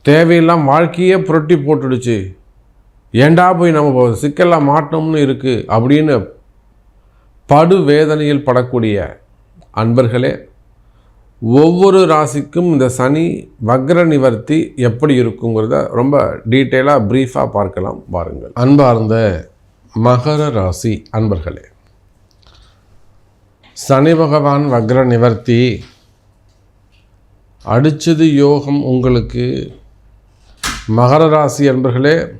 தேவையில்லாம் வாழ்க்கையே புரட்டி போட்டுடுச்சு. ஏண்டா போய் நம்ம சிக்கலாக மாட்டோம்னு இருக்குது அப்படின்னு படு வேதனையில் படக்கூடிய அன்பர்களே ஒவ்வொரு ராசிக்கும் இந்த சனி வக்ர நிவர்த்தி எப்படி இருக்குங்கிறத ரொம்ப டீட்டெயிலாக ப்ரீஃபாக பார்க்கலாம் பாருங்கள் அன்பார்ந்த மகர ராசி அன்பர்களே சனி பகவான் வக்ர நிவர்த்தி அடித்தது யோகம் உங்களுக்கு மகர ராசி அன்பர்களே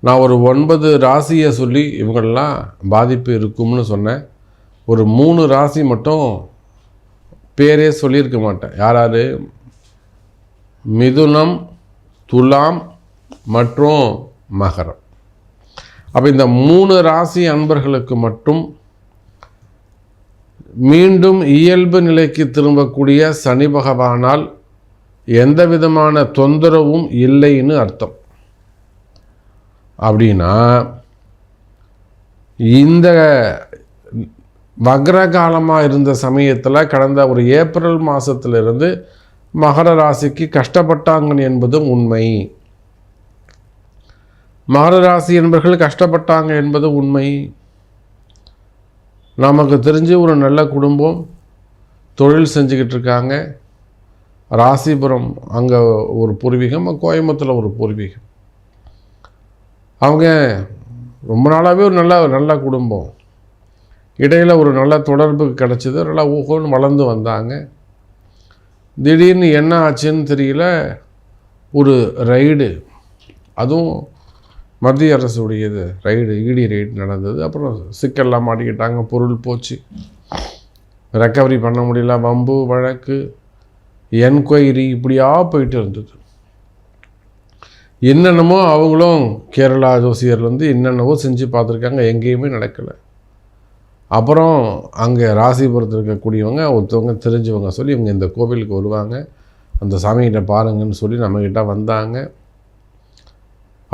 நான் ஒரு ஒன்பது ராசியை சொல்லி இவங்களெலாம் பாதிப்பு இருக்கும்னு சொன்னேன். ஒரு மூணு ராசி மட்டும் பேரே சொல்லியிருக்க மாட்டேன். யார் யார்? மிதுனம் துலாம் மற்றும் மகரம். அப்போ இந்த மூணு ராசி அன்பர்களுக்கு மட்டும் மீண்டும் இயல்பு நிலைக்கு திரும்பக்கூடிய சனி பகவானால் எந்த விதமான தொந்தரவும் இல்லைன்னு அர்த்தம். அப்படின்னா இந்த வக்ர காலமாக இருந்த சமயத்தில் கடந்த ஒரு ஏப்ரல் மாதத்திலிருந்து மகர ராசிக்கு கஷ்டப்பட்டாங்க என்பதும் உண்மை. மகர ராசி என்பவர்கள் கஷ்டப்பட்டாங்க என்பது உண்மை. நமக்கு தெரிஞ்சு ஒரு நல்ல குடும்பம் தொழில் செஞ்சுக்கிட்டு இருக்காங்க. ராசிபுரம் அங்கே ஒரு பூர்வீகம் கோயம்புத்தூரில் ஒரு பூர்வீகம். அவங்க ரொம்ப நாளாகவே ஒரு நல்ல நல்ல குடும்பம். இடையில் ஒரு நல்ல தொடர்பு கிடச்சிது. நல்லா ஊகோன்னு வளர்ந்து வந்தாங்க. திடீர்னு என்ன ஆச்சுன்னு தெரியல. ஒரு ரைடு. அதுவும் மத்திய அரசுடையது. ரைடு இடி ரைடு நடந்தது. அப்புறம் சிக்கல்லாம் மாட்டிக்கிட்டாங்க. பொருள் போச்சு. ரெக்கவரி பண்ண முடியல. வம்பு வழக்கு. என்கொயரி இப்படியா போயிட்டு இருந்தது. என்னென்னமோ அவங்களும் கேரளா ஜோசியர் வந்து என்னென்னவோ செஞ்சு பார்த்துருக்காங்க எங்கேயுமே நடக்கலை. அப்புறம் அங்கே ராசிபுரத்தில் இருக்கக்கூடியவங்க ஒருத்தவங்க தெரிஞ்சவங்க சொல்லி இவங்க இந்த கோவிலுக்கு வருவாங்க. அந்த சாமிகிட்ட பாருங்கன்னு சொல்லி நம்மக்கிட்ட வந்தாங்க.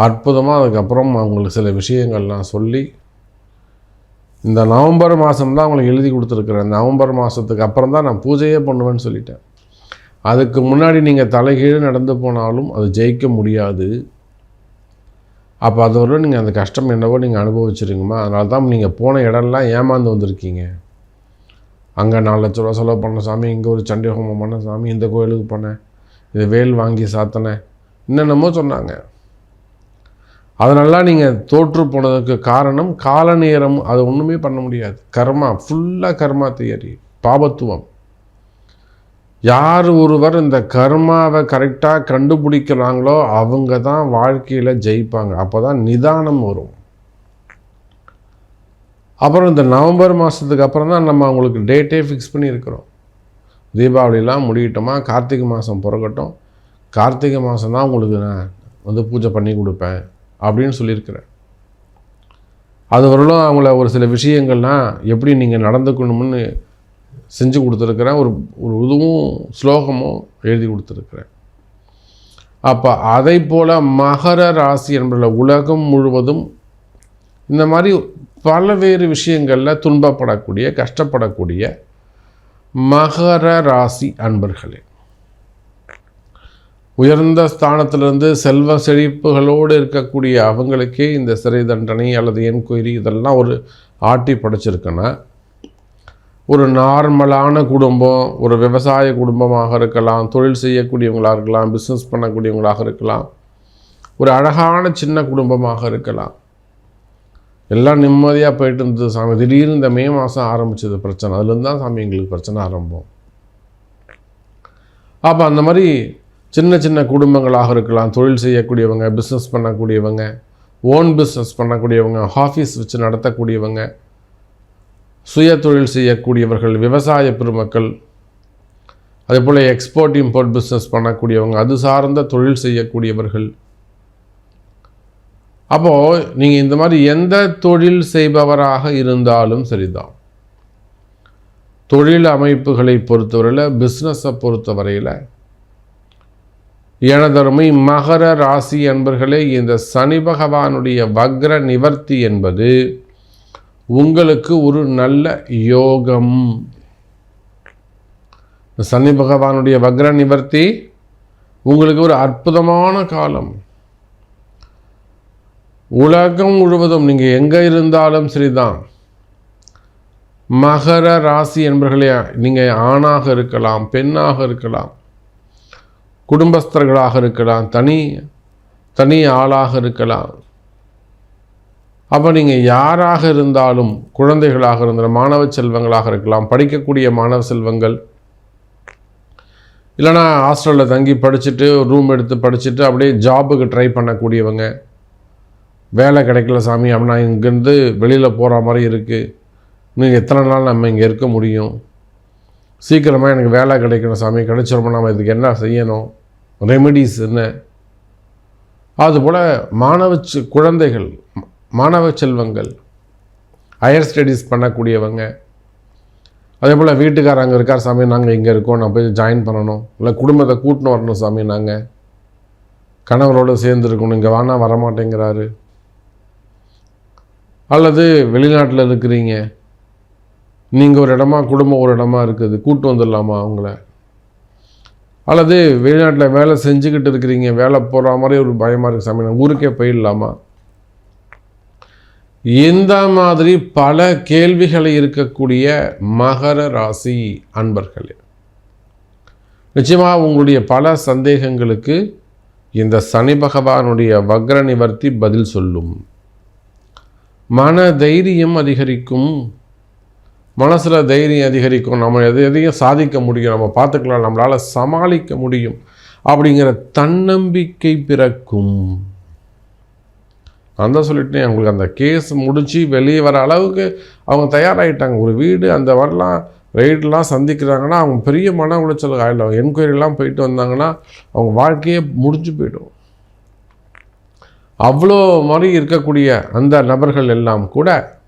அற்புதமாக அதுக்கப்புறம் அவங்களுக்கு சில விஷயங்கள்லாம் சொல்லி இந்த நவம்பர் மாதம் தான் அவங்களுக்கு எழுதி கொடுத்துருக்குறேன். நவம்பர் மாதத்துக்கு அப்புறம் தான் நான் பூஜையே பண்ணுவேன்னு சொல்லிட்டேன். அதுக்கு முன்னாடி நீங்கள் தலைகீழ் நடந்து போனாலும் அது ஜெயிக்க முடியாது. அப்போ அது ஒரு நீங்கள் அந்த கஷ்டம் என்னவோ நீங்கள் அனுபவிச்சிருங்கம்மா அதனால தான் நீங்கள் போன இடம்லாம் ஏமாந்து வந்திருக்கீங்க. அங்கே நாலு லட்ச ரூபா செலவு பண்ண சாமி இங்கே ஒரு சண்டை ஹோமம் பண்ண சாமி இந்த கோயிலுக்கு போனேன் இது வேல் வாங்கி சாத்தினேன் என்னென்னமோ சொன்னாங்க. அதனால நீங்கள் தோற்று போனதுக்கு காரணம் கால நேரம் அது ஒன்றுமே பண்ண முடியாது. கர்மா ஃபுல்லாக கர்மா தியரி பாபத்துவம். யார் ஒருவர் இந்த கர்மாவை கரெக்டாக கண்டுபிடிக்கிறாங்களோ அவங்க தான் வாழ்க்கையில் ஜெயிப்பாங்க. அப்போ தான் நிதானம் வரும். அப்புறம் இந்த நவம்பர் மாதத்துக்கு அப்புறம் தான் நம்ம அவங்களுக்கு டேட்டே ஃபிக்ஸ் பண்ணியிருக்கிறோம். தீபாவளிலாம் முடியட்டோமா? கார்த்திகை மாதம் பிறக்கட்டும். கார்த்திகை மாதம் தான் உங்களுக்கு நான் வந்து பூஜை பண்ணி கொடுப்பேன் அப்படின்னு சொல்லியிருக்கிறேன். அது வரலும் அவங்கள ஒரு சில விஷயங்கள்லாம் எப்படி நீங்கள் நடந்துக்கணும்னு செஞ்சு கொடுத்துருக்குறேன். ஒரு ஒரு இதுவும் ஸ்லோகமும் எழுதி கொடுத்துருக்குறேன். அப்போ அதை போல் மகர ராசி என்பதில் உலகம் முழுவதும் இந்த மாதிரி பல்வேறு விஷயங்களில் துன்பப்படக்கூடிய கஷ்டப்படக்கூடிய மகர ராசி அன்பர்களே. உயர்ந்த ஸ்தானத்திலிருந்து செல்வ செழிப்புகளோடு இருக்கக்கூடிய அவங்களுக்கே இந்த சிறை தண்டனை அல்லது என்கொயரி இதெல்லாம் ஒரு ஆட்டி படைச்சிருக்குன்னா ஒரு நார்மலான குடும்பம் ஒரு விவசாய குடும்பமாக இருக்கலாம் தொழில் செய்யக்கூடியவங்களாக இருக்கலாம் பிஸ்னஸ் பண்ணக்கூடியவங்களாக இருக்கலாம் ஒரு அழகான சின்ன குடும்பமாக இருக்கலாம். எல்லாம் நிம்மதியாக போயிட்டு இருந்தது சாமி. திடீர்னு இந்த மே மாதம் ஆரம்பித்தது பிரச்சனை. அதுலேருந்து தான் சாமி எங்களுக்கு பிரச்சனை ஆரம்பம். அப்போ அந்த மாதிரி சின்ன சின்ன குடும்பங்களாக இருக்கலாம். தொழில் செய்யக்கூடியவங்க பிஸ்னஸ் பண்ணக்கூடியவங்க ஓன் பிஸ்னஸ் பண்ணக்கூடியவங்க ஆஃபீஸ் வச்சு நடத்தக்கூடியவங்க சுய தொழில் செய்யக்கூடியவர்கள் விவசாய பெருமக்கள் அதே போல் எக்ஸ்போர்ட் இம்போர்ட் பிஸ்னஸ் பண்ணக்கூடியவங்க அது சார்ந்த தொழில் செய்யக்கூடியவர்கள். அப்போது நீங்கள் இந்த மாதிரி எந்த தொழில் செய்பவராக இருந்தாலும் சரிதான். தொழில் அமைப்புகளை பொறுத்தவரையில் பிஸ்னஸை பொறுத்தவரையில் எனதருமை மகர ராசி என்பர்களே இந்த சனி பகவானுடைய வக்ர நிவர்த்தி என்பது உங்களுக்கு ஒரு நல்ல யோகம். சனி பகவானுடைய வக்ர நிவர்த்தி உங்களுக்கு ஒரு அற்புதமான காலம். உலகம் முழுவதும் நீங்கள் எங்கே இருந்தாலும் சரிதான். மகர ராசி என்பர்களே நீங்கள் ஆணாக இருக்கலாம் பெண்ணாக இருக்கலாம் குடும்பஸ்தர்களாக இருக்கலாம் தனி தனி ஆளாக இருக்கலாம். அப்போ நீங்கள் யாராக இருந்தாலும் குழந்தைகளாக இருந்தாலும் மாணவ செல்வங்களாக இருக்கலாம் படிக்கக்கூடிய மாணவ செல்வங்கள் இல்லைனா ஹாஸ்டலில் தங்கி படிச்சுட்டு ரூம் எடுத்து படிச்சுட்டு அப்படியே ஜாபுக்கு ட்ரை பண்ணக்கூடியவங்க. வேலை கிடைக்கல சாமி அப்படின்னா இங்கேருந்து வெளியில் போகிற மாதிரி இருக்குது இன்னும் எத்தனை நாள் நம்ம இங்கே இருக்க முடியும்? சீக்கிரமாக எனக்கு வேலை கிடைக்கணும் சாமி கிடைச்சிருமோ நம்ம இதுக்கு என்ன செய்யணும்? ரெமெடிஸ் என்ன? அதுபோல் மாணவ குழந்தைகள் மாணவ செல்வங்கள் ஹையர் ஸ்டடீஸ் பண்ணக்கூடியவங்க அதே போல் வீட்டுக்காரர் அங்கே இருக்கார் சாமி நாங்கள் இங்கே இருக்கோம் நான் போய் ஜாயின் பண்ணணும். இல்லை குடும்பத்தை கூட்டின்னு வரணும் சாமி நாங்கள் கணவரோடு சேர்ந்துருக்கணும் இங்கே வானா வரமாட்டேங்கிறாரு. அல்லது வெளிநாட்டில் இருக்கிறீங்க நீங்கள் ஒரு இடமா குடும்பம் ஒரு இடமா இருக்குது கூட்டு வந்துடலாமா அவங்கள அல்லது வெளிநாட்டில் வேலை செஞ்சுக்கிட்டு இருக்கிறீங்க வேலை போகிற மாதிரி ஒரு பயமாக இருக்குது சாமி நான் ஊருக்கே போயிடலாமா? இந்த மாதிரி பல கேள்விகளை இருக்கக்கூடிய மகர ராசி அன்பர்களே நிச்சயமாக உங்களுடைய பல சந்தேகங்களுக்கு இந்த சனி பகவானுடைய வக்ர நிவர்த்தி பதில் சொல்லும். மன தைரியம் அதிகரிக்கும். மனசில் தைரியம் அதிகரிக்கும். நம்ம எது எதையும் சாதிக்க முடியும். நம்ம பார்த்துக்கலாம். நம்மளால் சமாளிக்க முடியும். அப்படிங்கிற தன்னம்பிக்கை பிறக்கும். நான் தான் சொல்லிட்டேன் அவங்களுக்கு அந்த கேஸ் முடிஞ்சு வெளியே வர அளவுக்கு அவங்க தயாராகிட்டாங்க ஒரு வீடு அந்த வரலாம் ரைடெலாம் சந்திக்கிறாங்கன்னா அவங்க பெரிய மன உளைச்சல் ஆகிடும் என்கொயரிலாம் போயிட்டு வந்தாங்கன்னா அவங்க வாழ்க்கையே முடிஞ்சு போயிடும். அவ்வளோ மாதிரி இருக்கக்கூடிய அந்த நபர்கள் எல்லாம் கூட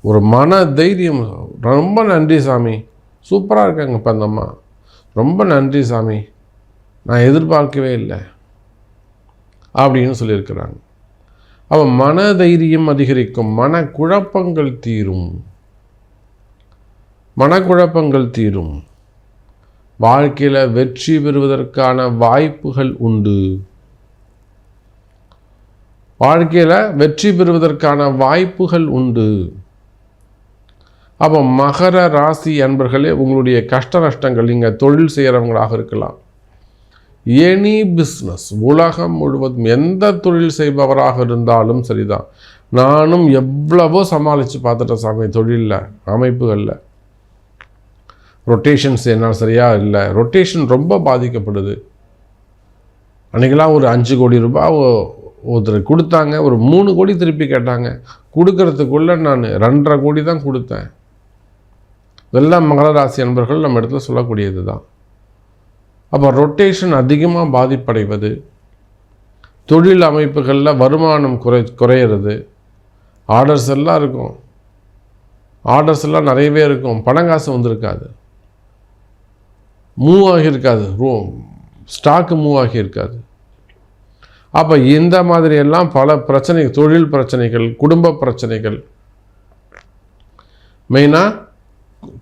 ஒரு மன தைரியம். ரொம்ப நன்றி சாமி. சூப்பராக இருக்காங்க இப்போ அந்த அம்மா. ரொம்ப நன்றி சாமி. நான் எதிர்பார்க்கவே இல்லை. அப்படின்னு சொல்லியிருக்கிறாங்க. அவன் மன தைரியம் அதிகரிக்கும் மன குழப்பங்கள் தீரும். மனக்குழப்பங்கள் தீரும். வாழ்க்கையில் வெற்றி பெறுவதற்கான வாய்ப்புகள் உண்டு. வாழ்க்கையில் வெற்றி பெறுவதற்கான வாய்ப்புகள் உண்டு. அப்போ மகர ராசி அன்பர்களே உங்களுடைய கஷ்ட நஷ்டங்கள் நீங்கள் தொழில் செய்கிறவங்களாக இருக்கலாம். எனி பிஸ்னஸ் உலகம் முழுவதும் எந்த தொழில் செய்பவராக இருந்தாலும் சரிதான். நானும் எவ்வளவோ சமாளித்து பார்த்துட்டேன் சாமி தொழிலில் அமைப்புகளில். ரொட்டேஷன்ஸ் என்னால் சரியாக இல்லை. ரொட்டேஷன் ரொம்ப பாதிக்கப்படுது. அன்றைக்கெல்லாம் ஒரு அஞ்சு கோடி ரூபாய் ஒருத்தர் கொடுத்தாங்க ஒரு மூணு கோடி திருப்பி கேட்டாங்க. கொடுக்கறதுக்குள்ளே நான் ரெண்டரை கோடி தான் கொடுத்தேன். இதெல்லாம் மகர ராசி அன்பர்கள் நம்ம இடத்துல சொல்லக்கூடியது தான் அப்போ ரொட்டேஷன் அதிகமாக பாதிப்படைவது. தொழில் அமைப்புகளில் வருமானம் குறை குறையிறது. ஆர்டர்ஸ் எல்லாம் இருக்கும். ஆர்டர்ஸ் எல்லாம் நிறையவே இருக்கும். பணம் காசு வந்திருக்காது. மூவ் ஆகியிருக்காது. ரூ ஸ்டாக்கு மூவ் ஆகியிருக்காது. அப்போ இந்த மாதிரியெல்லாம் பல பிரச்சனை தொழில் பிரச்சனைகள் குடும்ப பிரச்சனைகள். மெயினாக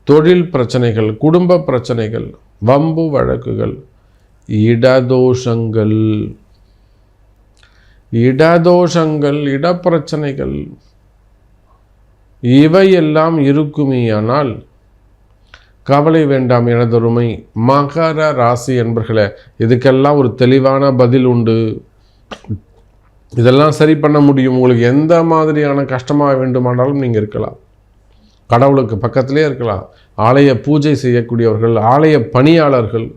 தொழில் பிரச்சனைகள் குடும்ப பிரச்சனைகள். வம்பு வழக்குகள் இடதோஷங்கள். இடதோஷங்கள் இடப்பிரச்சனைகள். இவையெல்லாம் இருக்குமேயானால் கவலை வேண்டாம் எனதொருமை. மகர ராசி என்பர்களே இதுக்கெல்லாம் ஒரு தெளிவான பதில் உண்டு. இதெல்லாம் சரி பண்ண முடியும். உங்களுக்கு எந்த மாதிரியான கஷ்டமாக வேண்டுமானாலும் நீங்கள் இருக்கலாம். கடவுளுக்கு பக்கத்திலே இருக்கலாம். ஆலய பூஜை செய்யக்கூடியவர்கள் ஆலய பணியாளர்கள்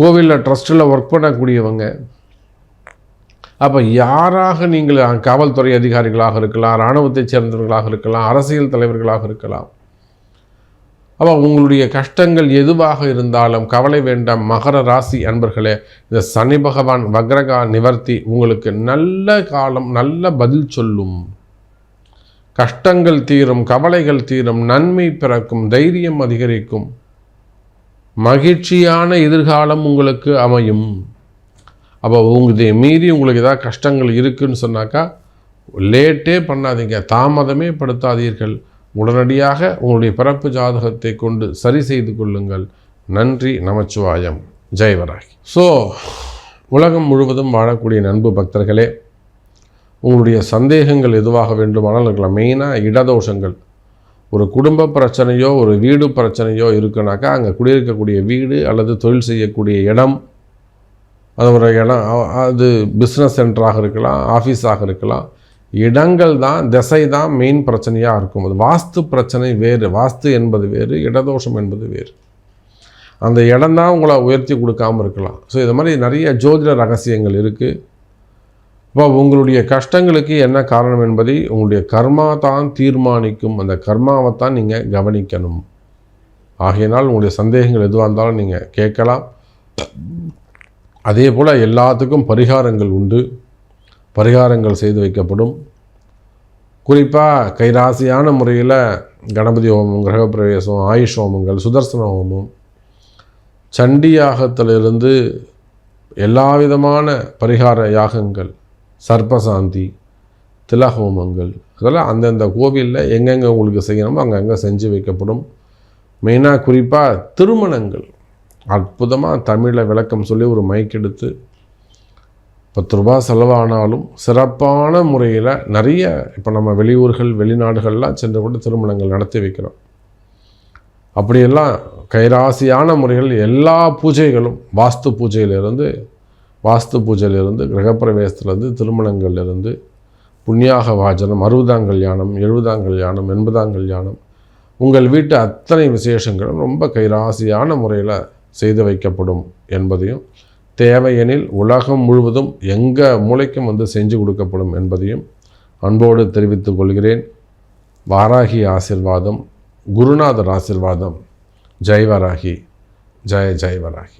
கோவிலில் ட்ரஸ்ட்டில் ஒர்க் பண்ணக்கூடியவங்க. அப்போ யாராக நீங்கள் காவல்துறை அதிகாரிகளாக இருக்கலாம் இராணுவத்தைச் சேர்ந்தவர்களாக இருக்கலாம் அரசியல் தலைவர்களாக இருக்கலாம். அப்போ உங்களுடைய கஷ்டங்கள் எதுவாக இருந்தாலும் கவலை வேண்டாம் மகர ராசி அன்பர்களே இந்த சனி பகவான் வக்ரகா நிவர்த்தி உங்களுக்கு நல்ல காலம் நல்ல பதில் சொல்லும். கஷ்டங்கள் தீரும் கவலைகள் தீரும் நன்மை பிறக்கும் தைரியம் அதிகரிக்கும். மகிழ்ச்சியான எதிர்காலம் உங்களுக்கு அமையும். அப்போ உங்க மீறி உங்களுக்கு ஏதாவது கஷ்டங்கள் இருக்குன்னு சொன்னாக்கா லேட்டே பண்ணாதீங்க. தாமதமே படுத்தாதீர்கள். உடனடியாக உங்களுடைய பிறப்பு ஜாதகத்தை கொண்டு சரி செய்து கொள்ளுங்கள். நன்றி நமச்சிவாயம். ஜெயவராகி ஸோ உலகம் முழுவதும் வாழக்கூடிய நண்பு பக்தர்களே உங்களுடைய சந்தேகங்கள் எதுவாக வேண்டுமானால் இருக்கலாம். மெயினாக இடதோஷங்கள். ஒரு குடும்ப பிரச்சனையோ ஒரு வீடு பிரச்சனையோ இருக்குனாக்கா அங்கே குடியிருக்கக்கூடிய வீடு அல்லது தொழில் செய்யக்கூடிய இடம் அது ஒரு இடம் அது பிஸ்னஸ் சென்டராக இருக்கலாம் ஆஃபீஸாக இருக்கலாம். இடங்கள் தான் திசை தான் மெயின் பிரச்சனையாக இருக்கும். அது வாஸ்து பிரச்சனை வேறு. வாஸ்து என்பது வேறு இடதோஷம் என்பது வேறு. அந்த இடம் தான் உங்களை உயர்த்தி கொடுக்காமல் இருக்கலாம். ஸோ இது மாதிரி நிறைய ஜோதிட ரகசியங்கள் இருக்குது இப்போ உங்களுடைய கஷ்டங்களுக்கு என்ன காரணம் என்பதை உங்களுடைய கர்மா தான் தீர்மானிக்கும். அந்த கர்மாவை தான் நீங்கள் கவனிக்கணும். ஆகையினால் உங்களுடைய சந்தேகங்கள் எதுவாக இருந்தாலும் நீங்கள் கேட்கலாம். அதே போல் எல்லாத்துக்கும் பரிகாரங்கள் உண்டு. பரிகாரங்கள் செய்து வைக்கப்படும். குறிப்பாக கைராசியான முறையில் கணபதி ஹோமம் கிரகப்பிரவேசம் ஆயுஷ் ஹோமங்கள் சுதர்சன ஹோமம் சண்டி யாகத்திலிருந்து எல்லா விதமான பரிகார யாகங்கள் சர்ப்பசாந்தி திலஹோமங்கள் அதெல்லாம் அந்தந்த கோவிலில் எங்கெங்கே உங்களுக்கு செய்யணுமோ அங்கங்கே செஞ்சு வைக்கப்படும். மெயினாக குறிப்பாக திருமணங்கள். அற்புதமாக தமிழில் விளக்கம் சொல்லி ஒரு மைக் எடுத்து பத்து ரூபா செலவானாலும் சிறப்பான முறையில் நிறைய இப்போ நம்ம வெளியூர்கள் வெளிநாடுகள்லாம் சென்று கூட திருமணங்கள் நடத்தி வைக்கிறோம். அப்படியெல்லாம் கைராசியான முறைகள் எல்லா பூஜைகளும் வாஸ்து பூஜையிலிருந்து வாஸ்து பூஜையிலிருந்து கிரகப்பிரவேசத்திலிருந்து திருமணங்கள்லேருந்து புண்ணியாக வாஜனம் அறுபதாம் கல்யாணம் எழுபதாம் கல்யாணம் எண்பதாம் கல்யாணம் உங்கள் வீட்டு அத்தனை விசேஷங்களும் ரொம்ப கைராசியான முறையில் செய்து வைக்கப்படும் என்பதையும் தேவையெனில் உலகம் முழுவதும் எங்கள் மூளைக்கும் வந்து செஞ்சு கொடுக்கப்படும் என்பதையும் அன்போடு தெரிவித்துக் கொள்கிறேன். வாராகி ஆசிர்வாதம் குருநாதர் ஆசிர்வாதம். ஜெய் வராகி. ஜெய ஜெய் வராகி.